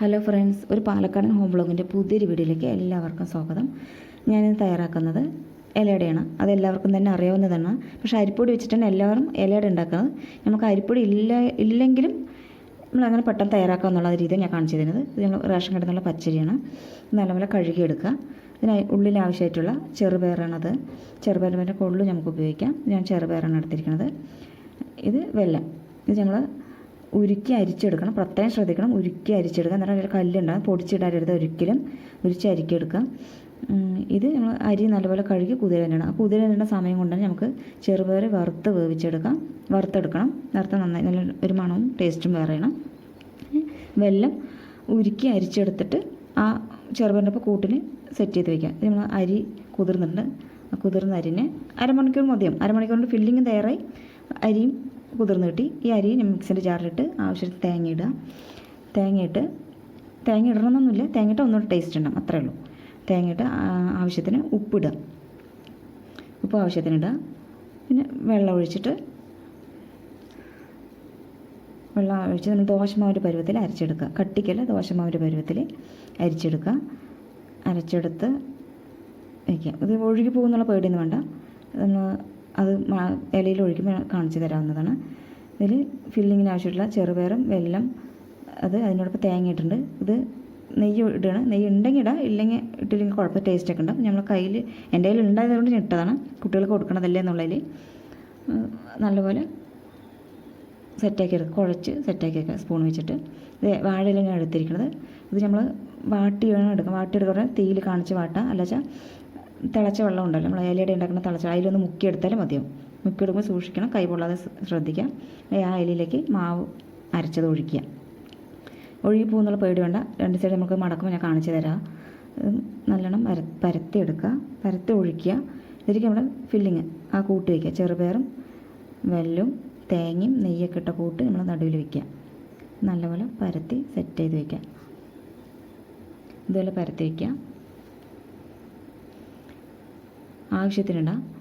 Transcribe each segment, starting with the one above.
Hello friends ഒരു പാലക്കാടൻ home ബ്ലോഗിന്റെ പുതിയൊരു വീഡിയോയിലേക്ക് എല്ലാവർക്കും സ്വാഗതം. ഞാനിന്ന് തയ്യാറാക്കുന്നത് ഇലയുടെയാണ്. അത് എല്ലാവർക്കും തന്നെ അറിയാവുന്നതാണ്. പക്ഷേ അരിപ്പൊടി വെച്ചിട്ടാണ് എല്ലാവരും ഇലയുടെ ഉണ്ടാക്കുന്നത്. നമുക്ക് അരിപ്പൊടി ഇല്ല ഇല്ലെങ്കിലും നമ്മൾ അങ്ങനെ പെട്ടെന്ന് തയ്യാറാക്കാമെന്നുള്ള രീതിയിൽ ഞാൻ കാണിച്ചു തരുന്നത്. ഇത് നമ്മൾ റേഷൻ കിടന്നുള്ള പച്ചരിയാണ്. നല്ലപോലെ കഴുകിയെടുക്കുക. ഇതിന് ഉള്ളിൽ ആവശ്യമായിട്ടുള്ള ചെറുപയറാണത്. ചെറുപയറിന്റെ കൊള്ളു നമുക്ക് ഉപയോഗിക്കാം. ഞാൻ ചെറുപയറാണ് എടുത്തിരിക്കുന്നത്. ഇത് വെല്ലം. ഇത് നമ്മൾ ഉരുക്കി അരിച്ചെടുക്കണം. പ്രത്യേകം ശ്രദ്ധിക്കണം. ഉരുക്കി അരിച്ചെടുക്കുക. എന്നിട്ട് അതിൽ കല്ലുണ്ടാകും പൊടിച്ചിടാരുത് ഒരിക്കലും ഉരിച്ച് അരിക്കെടുക്കുക. ഇത് നമ്മൾ അരി നല്ലപോലെ കഴുകി കുതിരയിടണം ആ കുതിരയിടേണ്ട സമയം കൊണ്ട് തന്നെ നമുക്ക് ചെറുപയർ വറുത്ത് വേവിച്ചെടുക്കാം. വറുത്തെടുക്കണം. വറുത്ത് നന്നായി നല്ല ഒരു മണവും ടേസ്റ്റും വേറെയാണ് വെല്ലം ഉരുക്കി അരിച്ചെടുത്തിട്ട് ആ ചെറുപയറിന്റെ ഒപ്പം കൂട്ടിന് സെറ്റ് ചെയ്ത് വയ്ക്കാം ഇത് നമ്മൾ അരി കുതിർന്നിട്ടുണ്ട്. കുതിർന്ന അരിനെ അരമണിക്കൂർ മതിയാവും. അരമണിക്കൂറിന്റെ ഫില്ലിങ് തയ്യാറായി. അരിയും കുതിർന്ന് കിട്ടി. ഈ അരി മിക്സിന്റെ ജാറിലിട്ട് ആവശ്യത്തിന് തേങ്ങ ഇടുക തേങ്ങയിട്ട് തേങ്ങ ഇടണമെന്നൊന്നുമില്ല തേങ്ങയിട്ട് ഒന്നുകൂടെ ടേസ്റ്റ് ഉണ്ടാകും അത്രേ ഉള്ളൂ. തേങ്ങയിട്ട് ആവശ്യത്തിന് ഉപ്പിടുക. ഉപ്പ് ആവശ്യത്തിന് ഇടുക. പിന്നെ വെള്ളം ഒഴിച്ചിട്ട് വെള്ളം ഒഴിച്ച് നമ്മൾ ദോശമാവിന്റെ പരുവത്തിൽ അരച്ചെടുക്കുക. കട്ടിക്കല്ല ദോശമാവിന്റെ പരുവത്തിൽ അരിച്ചെടുക്കുക. അരച്ചെടുത്ത് വയ്ക്കുക ഇത് ഒഴുകി പോകുന്നുള്ള പേടിയൊന്നും വേണ്ട. നമ്മൾ അത് ഇലയിൽ ഒഴിക്കുമ്പോൾ കാണിച്ചു തരാവുന്നതാണ്. ഇതിൽ ഫില്ലിങ്ങിന് ആവശ്യമുള്ള ചെറുപയറും വെല്ലം അത് അതിനോടൊപ്പം തേങ്ങ ഇട്ടിട്ടുണ്ട്. ഇത് നെയ്യ് ഇടുകയാണ്. നെയ്യ് ഉണ്ടെങ്കിൽ ഇടാം. ഇല്ലെങ്കിൽ ഇട്ടില്ലെങ്കിൽ കുഴപ്പം ടേസ്റ്റ് ഒക്കെ ഉണ്ടാവും. നമ്മൾ കയ്യിൽ എന്റെ കയ്യിൽ ഉണ്ടായതുകൊണ്ട് ഞാൻ ഇട്ടതാണ്. കുട്ടികൾക്ക് കൊടുക്കണതല്ലേ എന്നുള്ളതിൽ നല്ലപോലെ സെറ്റാക്കി എടുക്കുക കുഴച്ച് സെറ്റാക്കി വെക്കുക സ്പൂൺ വെച്ചിട്ട്. ഇത് വാഴയിലാണ് എടുത്തിരിക്കുന്നത്. ഇത് നമ്മൾ വാട്ടി വേണം എടുക്കാം വാട്ടി എടുക്കുക തീയിൽ കാണിച്ച് വാട്ടാം. അല്ല വെച്ചാൽ തിളച്ച വെള്ളം ഉണ്ടല്ലോ. നമ്മൾ ഇലയുടെ ഉണ്ടാക്കുന്ന തിളച്ച അതിലൊന്ന് മുക്കിയെടുത്താലും മതിയാവും മുക്കിയെടുക്കുമ്പോൾ സൂക്ഷിക്കണം. കൈ പൊള്ളാതെ ശ്രദ്ധിക്കാം ആ ഇലയിലേക്ക് മാവ് അരച്ചത് ഒഴിക്കുക. ഒഴുകി പോകുന്നുള്ള പേടി വേണ്ട. രണ്ട് സൈഡ് നമുക്ക് മടക്കുമ്പോൾ ഞാൻ കാണിച്ചു തരാം. നല്ലോണം പര പരത്തി എടുക്കുക പരത്തി ഒഴിക്കുക. ഇതിലേക്ക് നമ്മൾ ഫില്ലിങ് ആ കൂട്ടി വയ്ക്കുക ചെറുപയറും വെല്ലും തേങ്ങയും നെയ്യൊക്കെ ഇട്ട കൂട്ട് നമ്മൾ നടുവിൽ വയ്ക്കുക നല്ലപോലെ പരത്തി സെറ്റ് ചെയ്ത് വയ്ക്കുക ഇതുപോലെ പരത്തി വയ്ക്കുക ആവശ്യത്തിനിടാം.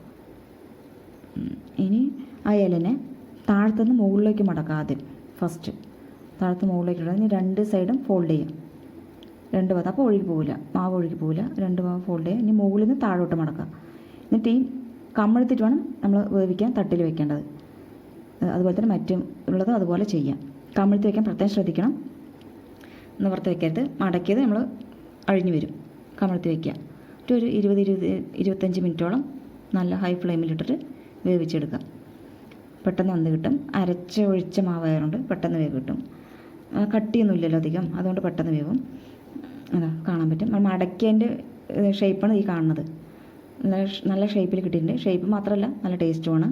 ഇനി ആ ഇലനെ താഴത്തുനിന്ന് മുകളിലേക്ക് മടക്കുക ആദ്യം. ഫസ്റ്റ് താഴത്ത് മുകളിലേക്ക് ഇടുക ഇനി രണ്ട് സൈഡും ഫോൾഡ് ചെയ്യാം. രണ്ട് ഭാഗം അപ്പോൾ ഒഴുകി പോവില്ല. മാവ് ഒഴുകി പോവില്ല. രണ്ട് ഭാഗം ഫോൾഡ് ചെയ്യുക ഇനി മുകളിൽ നിന്ന് താഴോട്ട് മടക്കുക എന്നിട്ട് ഈ കമ്മെടുത്തിട്ട് വേണം നമ്മൾ വേവിക്കാൻ തട്ടിൽ വെക്കേണ്ടത്. അതുപോലെ തന്നെ മറ്റും ഉള്ളത് അതുപോലെ ചെയ്യാം. കമ്മെടുത്ത് വെക്കാൻ പ്രത്യേകം ശ്രദ്ധിക്കണം. നിവർത്തി വെക്കരുത്. മടക്കിയത് നമ്മൾ അഴിഞ്ഞു വരും. കമിഴ്ത്തി വെക്കുക. എന്നിട്ട് ഒരു ഇരുപത് ഇരുപത് ഇരുപത്തഞ്ച് മിനിറ്റോളം നല്ല ഹൈ ഫ്ലെയിമിലിട്ടിട്ട് വേവിച്ചെടുക്കാം. പെട്ടെന്ന് വന്ന് കിട്ടും. അരച്ച ഒഴിച്ച മാവായതുകൊണ്ട് പെട്ടെന്ന് വേവ് കിട്ടും. കട്ടിയൊന്നുമില്ലല്ലോ അധികം. അതുകൊണ്ട് പെട്ടെന്ന് വേവും. അതാ കാണാൻ പറ്റും. നമ്മൾ അടയ്ക്കേന്റെ ഷേപ്പാണ് ഈ കാണുന്നത്. നല്ല നല്ല ഷേപ്പിൽ കിട്ടിയിട്ടുണ്ട്. ഷേപ്പ് മാത്രമല്ല നല്ല ടേസ്റ്റുമാണ്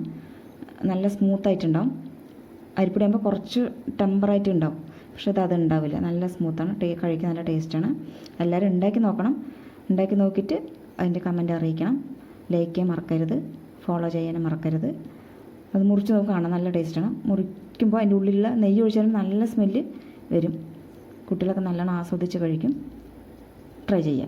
നല്ല സ്മൂത്തായിട്ടുണ്ടാവും അരിപ്പൊടി ആകുമ്പോൾ കുറച്ച് ടെമ്പറായിട്ട് ഉണ്ടാവും. പക്ഷേ അത് അത് ഉണ്ടാവില്ല നല്ല സ്മൂത്താണ് ടേ കഴിക്കാൻ നല്ല ടേസ്റ്റാണ് എല്ലാവരും ഉണ്ടാക്കി നോക്കണം. ഉണ്ടാക്കി നോക്കിയിട്ട് അതിന്റെ കമന്റ് അറിയിക്കണം. ലൈക്ക് ചെയ്യാൻ മറക്കരുത്. ഫോളോ ചെയ്യാനും മറക്കരുത്. അത് മുറിച്ച് നോക്കുകയാണ് നല്ല ടേസ്റ്റാണ് മുറിക്കുമ്പോൾ അതിന്റെ ഉള്ളിലുള്ള നെയ്യ് ഒഴിച്ചാലും നല്ല സ്മെല്ല് വരും. കുട്ടികളൊക്കെ നല്ലോണം ആസ്വദിച്ച് കഴിക്കും. ട്രൈ ചെയ്യാം.